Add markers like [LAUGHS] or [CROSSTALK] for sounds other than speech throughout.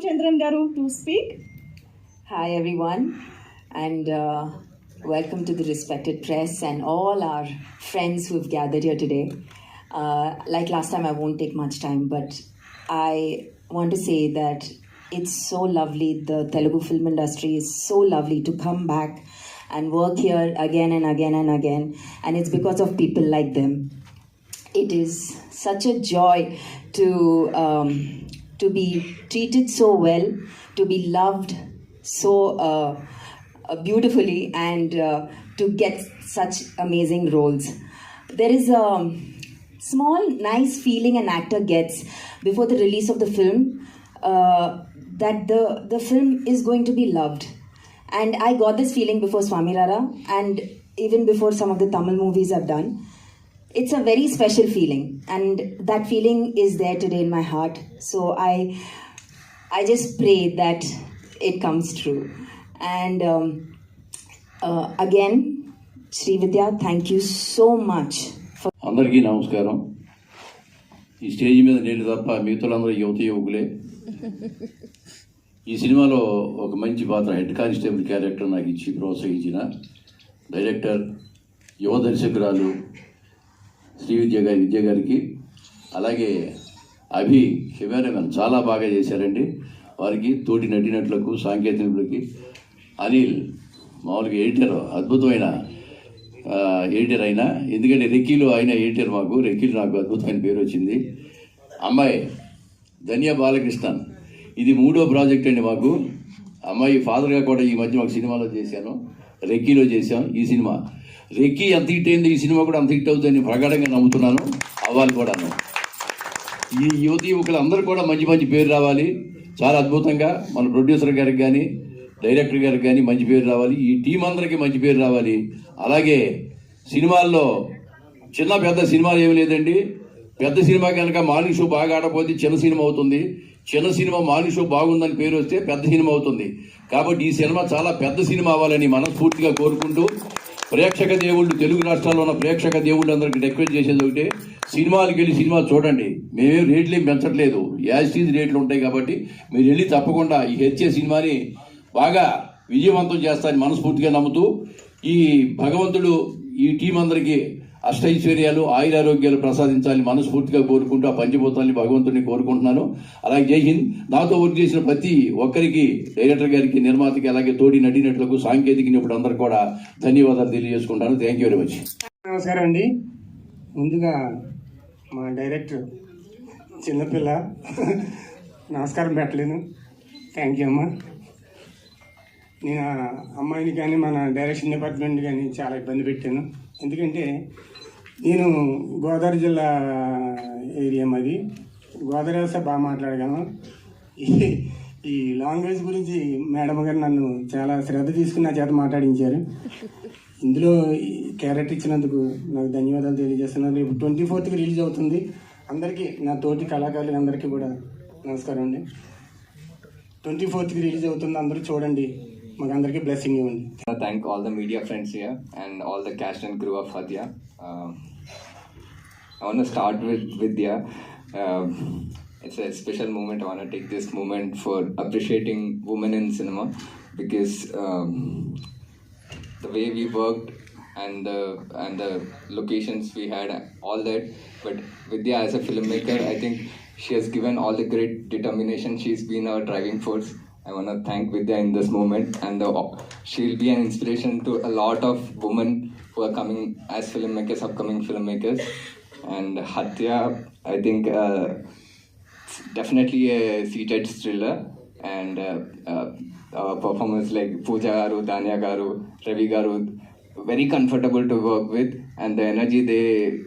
Ramchandran Garu to speak. Hi, everyone, and uh, welcome to the respected press and all our friends who've gathered here today. Uh, like last time, I won't take much time, but I want to say that it's so lovely. The Telugu film industry is so lovely to come back and work here again and again and again, and it's because of people like them it is such a joy to um, to be treated so well, to be loved so uh, uh, beautifully, and uh, to get such amazing roles. There is a small, nice feeling an actor gets before the release of the film uh, that the the film is going to be loved. And I got this feeling before Swami Rara and even before some of the Tamil movies I've done it's a very special feeling and that feeling is there today in my heart so i i just pray that it comes true and um, uh, again Sri Vidya, thank you so much for అందరికీ నమస్కారం ఈ stage మీద నేను తప్ప మిగతాలందరూ యువత యువకులే ఈ సినిమాలో ఒక మంచి పాత్ర హెడ్ కానిస్టేబుల్ క్యారెక్టర్ నాకు ఇచ్చి ప్రోత్సహించిన డైరెక్టర్ యువ దర్శకురాలు శ్రీ విద్య గారి విద్య గారికి అలాగే అభి కెమెరామెన్ చాలా బాగా చేశారండి. వారికి తోటి నటినట్లకు సాంకేతికులకి అనిల్ మామూలుగా ఎడిటర్ అద్భుతమైన ఎడిటర్ అయినా ఎందుకంటే రెక్కీలు ఆయన ఎడిటర్ మాకు రెక్కీలు నాకు అద్భుతమైన పేరు వచ్చింది. అమ్మాయి ధన్య బాలకృష్ణన్ ఇది మూడో ప్రాజెక్ట్ అండి మాకు. అమ్మాయి ఫాదర్గా కూడా ఈ మధ్య మాకు సినిమాలో చేశాను రెక్కీలో చేశాం ఈ సినిమా. రెక్కీ ఎంత హిట్ అయింది? ఈ సినిమా కూడా అంత హిట్ అవుతుందని ప్రగాఢంగా నమ్ముతున్నాను. అవ్వాలి కూడాను. ఈ యువతి యువకులు కూడా మంచి మంచి పేరు రావాలి. చాలా అద్భుతంగా మన ప్రొడ్యూసర్ గారికి కానీ డైరెక్టర్ గారికి కానీ మంచి పేరు రావాలి. ఈ టీం అందరికీ మంచి పేరు రావాలి. అలాగే సినిమాల్లో చిన్న పెద్ద సినిమాలు ఏమి లేదండి. పెద్ద సినిమా కనుక మార్నింగ్ షో బాగా ఆడపోతే చిన్న సినిమా అవుతుంది. చిన్న సినిమా మార్నింగ్ షో బాగుందని పేరు వస్తే పెద్ద సినిమా అవుతుంది. కాబట్టి ఈ సినిమా చాలా పెద్ద సినిమా అవ్వాలని మనస్ఫూర్తిగా కోరుకుంటూ ప్రేక్షక దేవుళ్ళు తెలుగు రాష్ట్రాల్లో ఉన్న ప్రేక్షక దేవుళ్ళు అందరికి రిక్వెస్ట్ చేసేది ఒకటి సినిమాలకు వెళ్ళి సినిమా చూడండి. మేమేం రేట్లు ఏం పెంచట్లేదు. యాజిటీజ్ రేట్లు ఉంటాయి కాబట్టి మీరు వెళ్ళి తప్పకుండా ఈ హెచ్ఏ సినిమాని బాగా విజయవంతం చేస్తారని మనస్ఫూర్తిగా నమ్ముతూ ఈ భగవంతుడు ఈ టీం అందరికీ అష్టైశ్వర్యాలు ఆయురారోగ్యాలు ప్రసాదించాలని మనస్ఫూర్తిగా కోరుకుంటూ ఆ పంచభూతాన్ని భగవంతుడిని కోరుకుంటున్నాను. అలాగే జై హింద్. నాతో వర్క్ చేసిన ప్రతి ఒక్కరికి డైరెక్టర్ గారికి నిర్మాతకి అలాగే తోడి నటినట్లకు సాంకేతిక నిపుణులు అందరూ కూడా ధన్యవాదాలు తెలియజేసుకుంటాను. థ్యాంక్ యూ వెరీ మచ్ నమస్కారం అండి. ముందుగా మా డైరెక్టర్ చిన్నపిల్ల నమస్కారం పెట్టలేను. థ్యాంక్ యూ అమ్మా. నేను అమ్మాయిని కానీ మన డైరెక్షన్ డిపార్ట్మెంట్ కానీ చాలా ఇబ్బంది పెట్టాను. ఎందుకంటే నేను గోదావరి జిల్లా ఏరియా మాది. గోదావరి వ్యవస్థ బాగా మాట్లాడగలను. ఈ- లాంగ్వేజ్ గురించి మేడం గారు నన్ను చాలా శ్రద్ధ తీసుకుని నా చేత మాట్లాడించారు. ఇందులో క్యారెట్ ఇచ్చినందుకు నాకు ధన్యవాదాలు తెలియజేస్తున్నాను. రేపు ట్వంటీ ఫోర్త్కి రిలీజ్ అవుతుంది. అందరికీ నా తోటి కళాకారులు అందరికీ కూడా నమస్కారం అండి. ట్వంటీ ఫోర్త్కి రిలీజ్ అవుతుంది. అందరూ చూడండి. మాకు అందరికీ బ్లెస్సింగ్ ఇవ్వండి I wanna thank all the media friends here and all the cast and crew of Hatya. Um, I want to start with Vidya. Um, it's a special moment. I want to take this moment for appreciating women in cinema because um, the way we worked and the and the locations we had, all that. But Vidya, as a filmmaker, I think she has given all the great determination. She's been our driving force. I want to thank Vidya in this moment, and the, she'll be an inspiration to a lot of women who are coming as filmmakers, upcoming filmmakers. And Hatya, I think, uh, definitely a seated thriller, and uh, uh, performers like Pooja Garu, Danya Garu, Ravi Garu, very comfortable to work with, and the energy they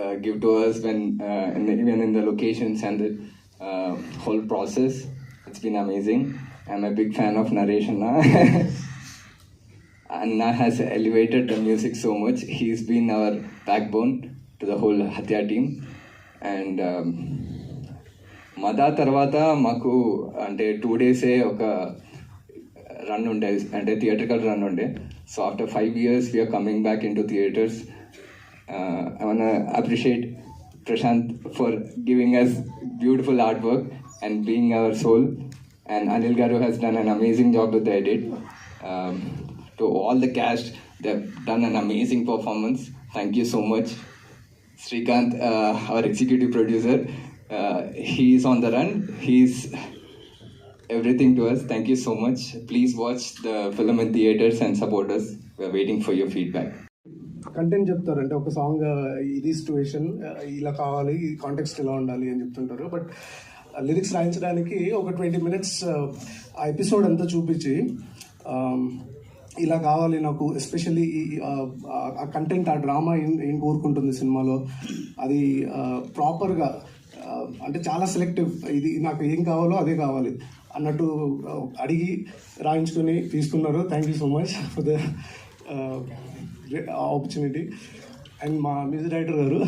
uh, give to us when uh, in the, even in the locations and the uh, whole process. It's been amazing. I'm a big fan of narration now. [LAUGHS] Anna has elevated the music so much. He's been our backbone to the whole Hatya team. And um, Madha తర్వాత మాకు అంటే two డేసే ఒక run ఉండే అంటే theatrical run ఉండే so after five years we're coming back in to theatres I want appreciate Prashant for giving us beautiful art work and being our soul and Anil Garu has done an amazing job with the edit. Um, to all the cast, they've done an amazing performance. Thank you so much. Srikanth, uh, our executive producer, uh, he's on the run. He's everything to us. Thank you so much. Please watch the film in theaters and support us. We're waiting for your feedback. Content చెప్తారు అంటే ఒక song ఇది situation ఇలా కావాలి ఈ context ఇలా ఉండాలి అని చెప్తుంటారు బట్ లిరిక్స్ రాయించడానికి ఒక ట్వంటీ మినిట్స్ ఆ ఎపిసోడ్ అంతా చూపించి ఇలా కావాలి నాకు ఎస్పెషల్లీ ఆ కంటెంట్ ఆ డ్రామా ఏం ఏం కోరుకుంటుంది సినిమాలో. అది ప్రాపర్గా అంటే చాలా సెలెక్టివ్ ఇది నాకు ఏం కావాలో అదే కావాలి అన్నట్టు అడిగి రాయించుకొని తీసుకున్నారు. Thank you so much for the opportunity and మా మ్యూజిక్ డైరెక్టర్ గారు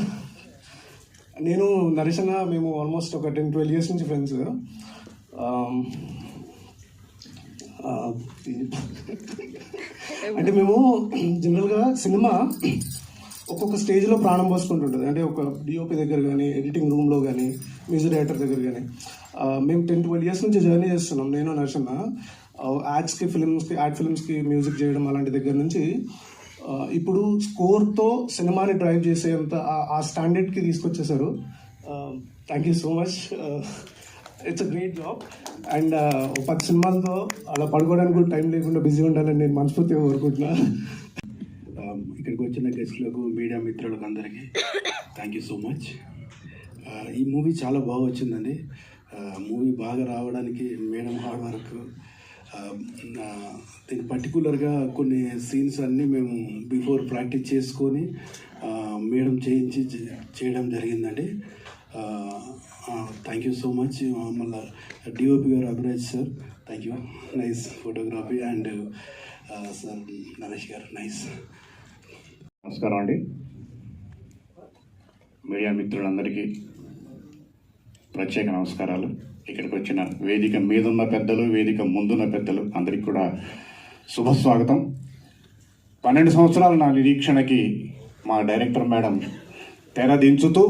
నేను నరేష్ అన్న మేము ఆల్మోస్ట్ ఒక టెన్ ట్వెల్వ్ ఇయర్స్ నుంచి ఫ్రెండ్స్ um, అంటే మేము జనరల్గా సినిమా ఒక్కొక్క స్టేజ్లో ప్రాణం పోసుకుంటుంటుంది. అంటే ఒక డిఓపి దగ్గర కానీ ఎడిటింగ్ రూమ్లో కానీ మ్యూజిక్ డైరెక్టర్ దగ్గర కానీ మేము టెన్ ట్వెల్వ్ ఇయర్స్ నుంచి జర్నీ చేస్తున్నాం. నేను నరసన్న యాడ్స్కి ఫిల్మ్స్కి యాడ్ ఫిల్మ్స్కి మ్యూజిక్ చేయడం అలాంటి దగ్గర నుంచి ఇప్పుడు స్కోర్తో సినిమాని డ్రైవ్ చేసేంత ఆ- ఆ స్టాండర్డ్కి తీసుకొచ్చేసారు thank you so much it's a great job and పది సినిమాలతో అలా పడుకోవడానికి కూడా టైం లేకుండా బిజీ ఉండాలని నేను మనస్ఫూర్తిగా కోరుకుంటున్నా. ఇక్కడికి వచ్చిన గెస్ట్లకు మీడియా మిత్రులకు అందరికీ థ్యాంక్ యూ సో మచ్ ఈ మూవీ చాలా బాగా వచ్చిందండి. మూవీ బాగా రావడానికి మేడం హార్డ్ వర్క్ Um, దీనికి పర్టికులర్గా కొన్ని సీన్స్ అన్నీ మేము బిఫోర్ ప్రాక్టీస్ చేసుకొని మేడం చేయించి చేయడం జరిగిందండి. థ్యాంక్ యూ సో మచ్ మళ్ళీ డిఓపి గారు Abhiraj sir thank you nice photography and sir Naresh garu nice నమస్కారం అండి. మీడియా మిత్రులందరికీ ప్రత్యేక నమస్కారాలు. ఇక్కడికి వచ్చిన వేదిక మీదున్న పెద్దలు వేదిక ముందున్న పెద్దలు అందరికీ కూడా శుభస్వాగతం. పన్నెండు సంవత్సరాల నా నిరీక్షణకి మా డైరెక్టర్ మేడం తెర దించుతూ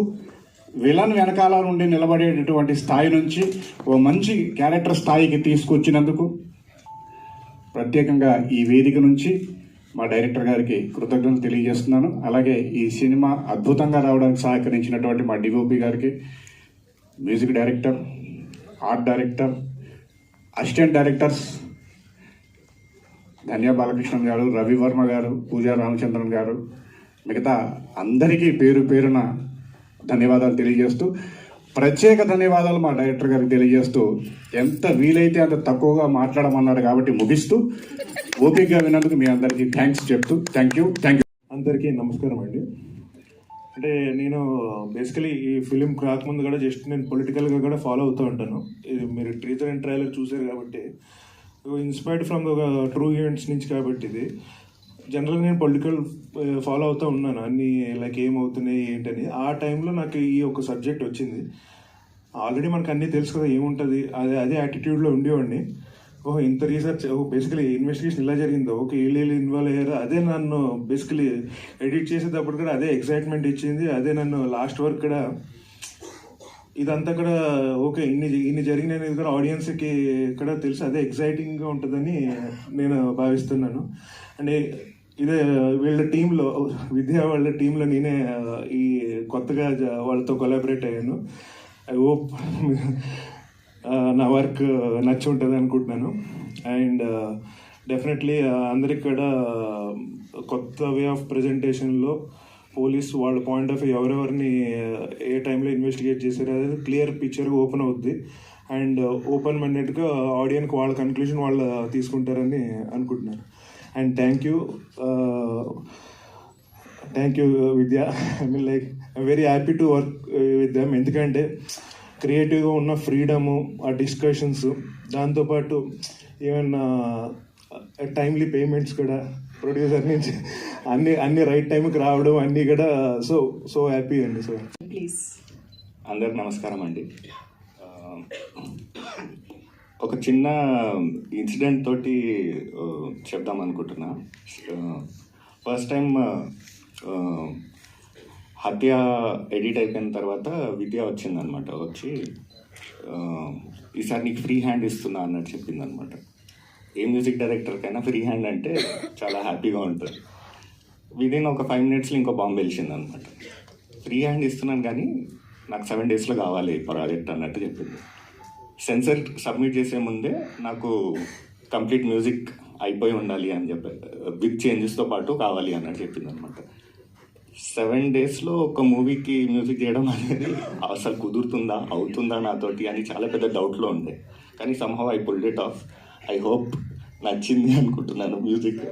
విలన్ వెనకాల నుండి నిలబడేటటువంటి స్థాయి నుంచి ఓ మంచి క్యారెక్టర్ స్థాయికి తీసుకొచ్చినందుకు ప్రత్యేకంగా ఈ వేదిక నుంచి మా డైరెక్టర్ గారికి కృతజ్ఞతలు తెలియజేస్తున్నాను. అలాగే ఈ సినిమా అద్భుతంగా రావడానికి సహకరించినటువంటి మా డిఓపి గారికి music director art director assistant directors Dhanya Balakrishnan garu Ravi Varma garu పూజా రామచంద్రన్ గారు మిగతా అందరికీ పేరు పేరున ధన్యవాదాలు తెలియజేస్తూ ప్రత్యేక ధన్యవాదాలు మా డైరెక్టర్ గారికి తెలియజేస్తూ ఎంత వీలైతే అంత తక్కువగా మాట్లాడమన్నారు కాబట్టి ముగిస్తూ ఓపికగా విన్నందుకు మీ అందరికీ థ్యాంక్స్ చెప్తూ థ్యాంక్ యూ థ్యాంక్ యూ అందరికీ నమస్కారం అండి. అంటే నేను బేసికలీ ఈ ఫిలిం రాకముందు కూడా జస్ట్ నేను పొలిటికల్గా కూడా ఫాలో అవుతూ ఉంటాను. ఇది మీరు టీజర్ అండ్ ట్రైలర్ చూసారు కాబట్టి. Inspired from the true events నుంచి కాబట్టి ఇది. జనరల్గా నేను పొలిటికల్ ఫాలో అవుతూ ఉన్నాను. అన్ని లైక్ ఏమవుతున్నాయి ఏంటని. ఆ టైంలో నాకు ఈ ఒక సబ్జెక్ట్ వచ్చింది. ఆల్రెడీ మనకు అన్నీ తెలుసు కదా ఏముంటుంది. అదే అదే యాటిట్యూడ్లో ఉండేవాడిని. ఓహో ఇంత రీసెర్చ్ ఓ బేసికలీ ఇన్వెస్టిగేషన్ ఇలా జరిగిందో ఓకే వీళ్ళు ఇన్వాల్వ్ అయ్యారు? అదే నన్ను బేసికలీ ఎడిట్ చేసేటప్పుడు కూడా అదే ఎక్సైట్మెంట్ ఇచ్చింది అదే నన్ను లాస్ట్ వరకు కూడా ఇదంతా కూడా ఓకే ఇన్ని ఇన్ని జరిగినది కూడా ఆడియన్స్కి కూడా తెలుసు అదే ఎక్సైటింగ్గా ఉంటుందని నేను భావిస్తున్నాను. అండ్ ఇదే వీళ్ళ టీంలో విద్యా వాళ్ళ టీంలో నేనే ఈ కొత్తగా వాళ్ళతో కొలాబరేట్ అయ్యాను. ఐ హోప్ నా వర్క్ నచ్చి ఉంటుంది అనుకుంటున్నాను. అండ్ డెఫినెట్లీ అందరికి కూడా కొత్త వే ఆఫ్ ప్రజెంటేషన్లో పోలీస్ వాళ్ళ పాయింట్ ఆఫ్ వ్యూ ఎవరెవరిని ఏ టైంలో ఇన్వెస్టిగేట్ చేశారు అనేది క్లియర్ పిక్చర్ ఓపెన్ అవుద్ది. అండ్ ఓపెన్ మైండెడ్గా ఆడియన్కి వాళ్ళ కన్క్లూజన్ వాళ్ళు తీసుకుంటారని అనుకుంటున్నాను. And thank you thank you Vidya. I mean like I very happy to work with them. ఎందుకంటే క్రియేటివ్గా ఉన్న ఫ్రీడము ఆ డిస్కషన్స్ దాంతోపాటు ఏమన్నా టైమ్లీ పేమెంట్స్ కూడా ప్రొడ్యూసర్ నుంచి అన్ని అన్ని రైట్ టైంకి రావడం అన్నీ కూడా సో సో హ్యాపీ అండి సో Please. అందరికి నమస్కారం అండి. ఒక చిన్న ఇన్సిడెంట్ తోటి చెప్దాం అనుకుంటున్నా. ఫస్ట్ టైం హత్య ఎడిట్ అయిపోయిన తర్వాత విద్య వచ్చిందనమాట వచ్చి ఈసారి నీకు ఫ్రీ హ్యాండ్ ఇస్తున్నా అన్నట్టు చెప్పింది అనమాట ఏ మ్యూజిక్ డైరెక్టర్కైనా ఫ్రీ హ్యాండ్ అంటే చాలా హ్యాపీగా ఉంటుంది. విదిన్ ఒక ఫైవ్ మినిట్స్లో ఇంకో బాంబు అనమాట ఫ్రీ హ్యాండ్ ఇస్తున్నాను కానీ నాకు సెవెన్ డేస్లో కావాలి ప్రాజెక్ట్ అన్నట్టు చెప్పింది. సెన్సర్ సబ్మిట్ చేసే ముందే నాకు కంప్లీట్ మ్యూజిక్ అయిపోయి ఉండాలి అని చెప్పి బిగ్ చేంజెస్తో పాటు కావాలి అన్నట్టు చెప్పింది అనమాట సెవెన్ డేస్లో ఒక మూవీకి మ్యూజిక్ చేయడం అనేది అసలు కుదురుతుందా అవుతుందా నాతోటి అని చాలా పెద్ద డౌట్లో ఉండే. కానీ somehow I pulled it off I hope నచ్చింది అనుకుంటున్నాను మ్యూజిక్.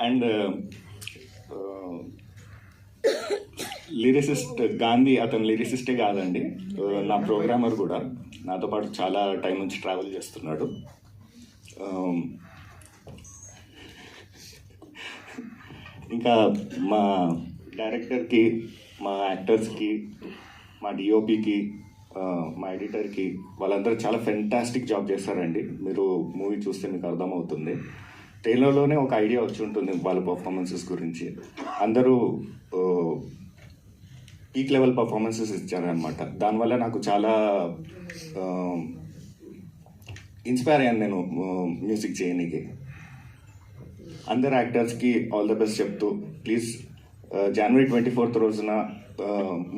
అండ్ లిరిసిస్ట్ గాంధీ అతను లిరిసిస్టే కాదండి. నా ప్రోగ్రామర్ కూడా. నాతో పాటు చాలా టైం నుంచి ట్రావెల్ చేస్తున్నాడు. ఇంకా మా డైరెక్టర్కి మా యాక్టర్స్కి మా డిఓపికి మా ఎడిటర్కి వాళ్ళందరూ చాలా ఫెంటాస్టిక్ జాబ్ చేస్తారండి. మీరు మూవీ చూస్తే మీకు అర్థమవుతుంది. ట్రైలర్లోనే ఒక ఐడియా వచ్చి ఉంటుంది వాళ్ళ పర్ఫార్మెన్సెస్ గురించి. అందరూ పీక్ లెవెల్ పర్ఫార్మెన్సెస్ ఇచ్చారనమాట దానివల్ల నాకు చాలా ఇన్స్పైర్ అయ్యాను నేను మ్యూజిక్ చేయడానికి అందరు యాక్టర్స్కి ఆల్ ద బెస్ట్ చెప్తూ ప్లీజ్ జనవరి ట్వంటీ ఫోర్త్ రోజున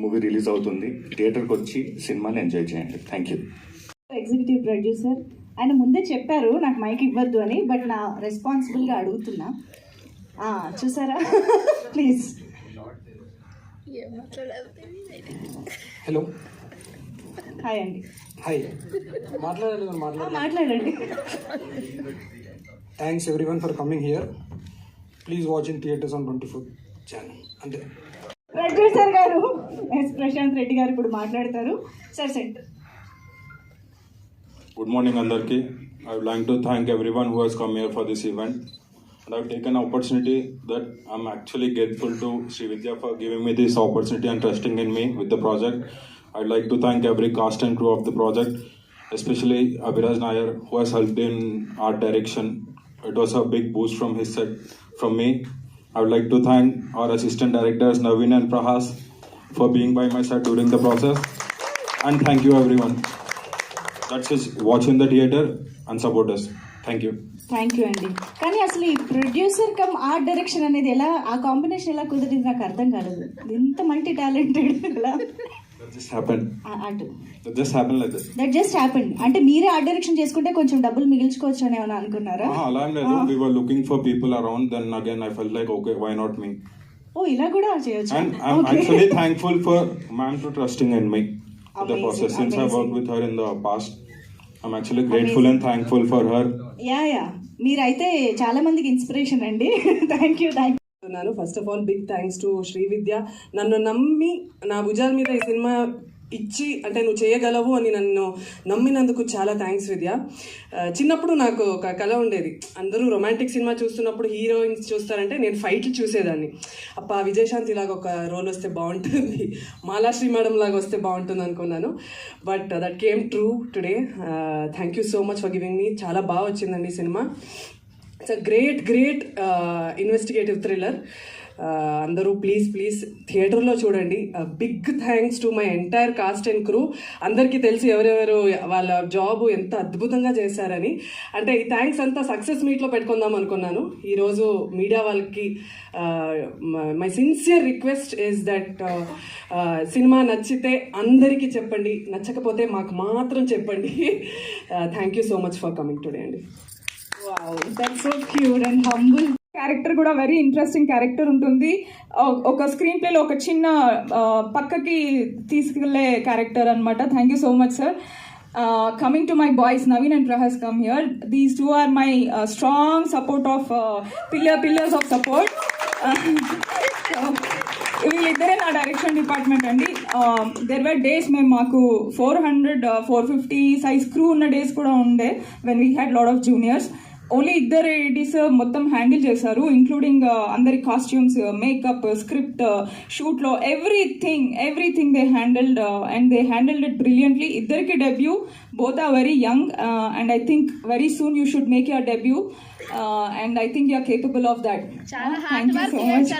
మూవీ రిలీజ్ అవుతుంది. థియేటర్కి వచ్చి సినిమాని ఎంజాయ్ చేయండి. థ్యాంక్ యూ ఎగ్జిక్యూటివ్ ప్రొడ్యూసర్ ఆయన ముందే చెప్పారు నాకు మైక్ ఇవ్వద్దు అని బట్ నా రెస్పాన్సిబుల్గా అడుగుతున్నా. ఆ, చూసారా? ప్లీజ్ హలో హాయ్ అండి. హాయ్ మాట్లాడాలి మాట్లాడండి. [LAUGHS] Thanks everyone for coming here please watch in theatres on twenty four channel అంతే ప్రొడ్యూసర్ గారు ఎస్ ప్రశాంత్ రెడ్డి గారు ఇప్పుడు మాట్లాడతారు sir centre Good morning, Andarki. I would like to thank everyone who has come here for this event. And I've taken an opportunity that I'm actually grateful to Sri Vidya for giving me this opportunity and trusting in me with the project. I'd like to thank every cast and crew of the project, especially Abhiraj Nair, who has helped in art direction. It was a big boost from his set, from me. I would like to thank our assistant directors Naveen and Prahas for being by my side during the process. And thank you everyone. That's just watch in the theater and support us. Thank you thank you అండి కానీ అసలు ఈ producer cum art direction అనేది ఎలా ఆ combination ఎలా కుదిరింది నాకు అర్థం కాలేదు ఎంత మల్టీ టాలెంటెడ్ ఎలా అంటే. మీరే ఆర్ట్ డైరెక్షన్ చేసుకుంటే కొంచెం డబ్బులు మిగిల్చుకోవచ్చు అని ఏమైనా అనుకున్నారా? అలా లేదు. We were looking for people around then again I felt like okay why not me ఓ ఇలా కూడా చేయొచ్చు? And I am actually thankful for ma'am to trusting in me the process since I work with her in the past I am actually grateful and thankful for her yeah yeah మీరైతే చాలా మందికి inspiration అండి. [LAUGHS] Thank you thank you చెప్తున్నాను first of all big thanks to Shri Vidya నన్ను నమ్మి నా భుజాల మీద ఈ సినిమా ఇచ్చి అంటే నువ్వు చేయగలవు అని నన్ను నమ్మినందుకు చాలా థ్యాంక్స్ విద్య చిన్నప్పుడు నాకు ఒక కళ ఉండేది. అందరూ రొమాంటిక్ సినిమా చూస్తున్నప్పుడు హీరోయిన్స్ చూస్తారంటే నేను ఫైట్లు చూసేదాన్ని. అప్ప విజయశాంతి లాగా ఒక రోల్ వస్తే బాగుంటుంది. మాలాశ్రీ మేడం లాగా వస్తే బాగుంటుంది అనుకున్నాను. But that came true today thank you so much for giving me చాలా బాగా వచ్చిందండి ఈ cinema. It's a great great investigative thriller అందరూ ప్లీజ్ ప్లీజ్ థియేటర్లో చూడండి. Big thanks to my entire cast and crew అందరికీ తెలిసి ఎవరెవరు వాళ్ళ జాబ్ ఎంత అద్భుతంగా చేశారని. అంటే ఈ థ్యాంక్స్ అంతా సక్సెస్ మీట్లో పెట్టుకుందాం అనుకున్నాను. ఈరోజు మీడియా వాళ్ళకి my sincere request is that cinema నచ్చితే అందరికీ చెప్పండి. నచ్చకపోతే మాకు మాత్రం చెప్పండి. Thank you so much for coming today అండి. That's so cute and humble character కూడా వెరీ ఇంట్రెస్టింగ్ క్యారెక్టర్ ఉంటుంది. ఒక స్క్రీన్ ప్లేలో ఒక చిన్న పక్కకి తీసుకెళ్ళే క్యారెక్టర్ అనమాట thank you so much sir coming to my boys Naveen and Prahas come here these two are my strong support of pillar pillars of support వీళ్ళిద్దరే నా డైరెక్షన్ డిపార్ట్మెంట్ అండి. దెర్ వర్ డేస్ మేము మాకు four hundred four fifty size crew ఉన్న days కూడా ఉండే when we had lot of juniors only ఇద్దరు Aedes మొత్తం హ్యాండిల్ చేశారు ఇంక్లూడింగ్ అందరి costumes makeup script షూట్లో everything everything they handled and they handled it brilliantly ఇద్దరికి debut both are very young and I think very soon you should make your debut and I think you're capable of that thank you so much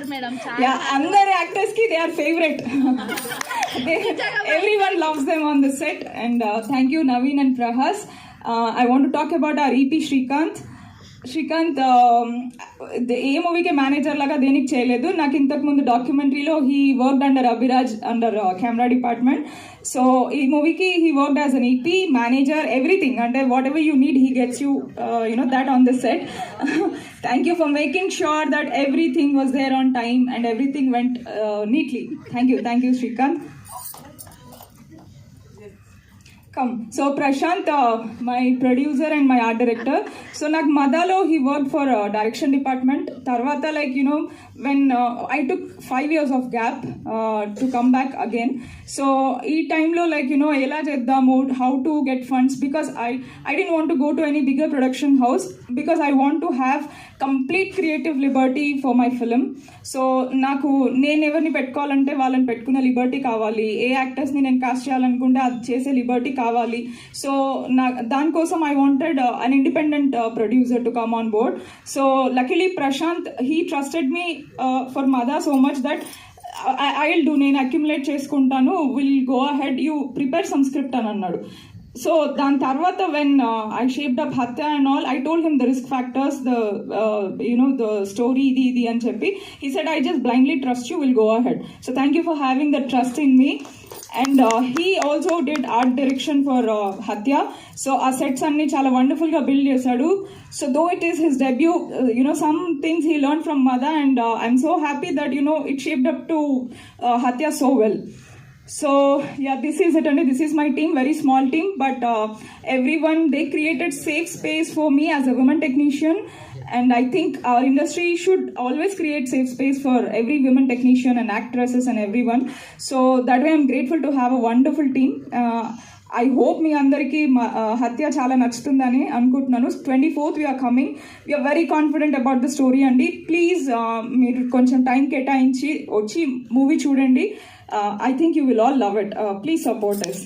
అందరి యాక్టర్స్కి they are favourite every one loves them on the set and thank you Naveen and Prahas I want to talk about our EP Srikanth Srikanth ఏ మూవీకి manager లాగా దేనికి చేయలేదు. నాకు ఇంతకు ముందు డాక్యుమెంటరీలో he work under Abhiraj under camera department so ఈ మూవీకి he work as an EP manager everything అంటే whatever you need he gets you you know that on the set thank you for making sure that everything was there on time and everything went neatly thank you thank you Srikanth come so Prashanth my producer and my art director so నాకు మదాలో he work for direction department తర్వాత like you know when I took five years of gap to come back again so ఈ టైంలో like you know ఎలా చేద్దాము? How to get funds because I I didn't want to go to any bigger production house because I want to have complete creative liberty for my film so నాకు నేను ఎవరిని పెట్టుకోవాలంటే వాళ్ళని పెట్టుకునే లిబర్టీ కావాలి. ఏ యాక్టర్స్ని నేను కాస్ట్ చేయాలనుకుంటే అది చేసే లిబర్టీ కావాలి. సో నా దానికోసం I wanted an independent producer to come on board so luckily Prashant he trusted me for Madha so much that I will do నేను అక్యుములేట్ చేసుకుంటాను. Will go ahead you prepare some script అని అన్నాడు. So దాని తర్వాత when I shaped up Hatya and all I told him the risk factors the you know the story ఇది ఇది అని చెప్పి he said I just blindly trust you will go ahead so thank you for having the trust in me and he also did art direction for Hatya so ఆ sets అన్ని చాలా వండర్ఫుల్గా build చేశాడు. So though it is his debut you know some things he learn from Madha and I'm so happy that you know it shaped up to Hatya so well so yeah this is it and this is my team very small team but uh, everyone they created safe space for me as a woman technician. And i think our industry should always create safe space for every women technician and actresses and everyone. So that way i'm grateful to have a wonderful team. Uh, I hope మీ అందరికీ హత్య చాలా నచ్చుతుందని అనుకుంటున్నాను. Twenty fourth we're coming we're very confident about the story అండి. Please మీరు కొంచెం time కేటాయించి వచ్చి movie చూడండి. I think you will all love it please support S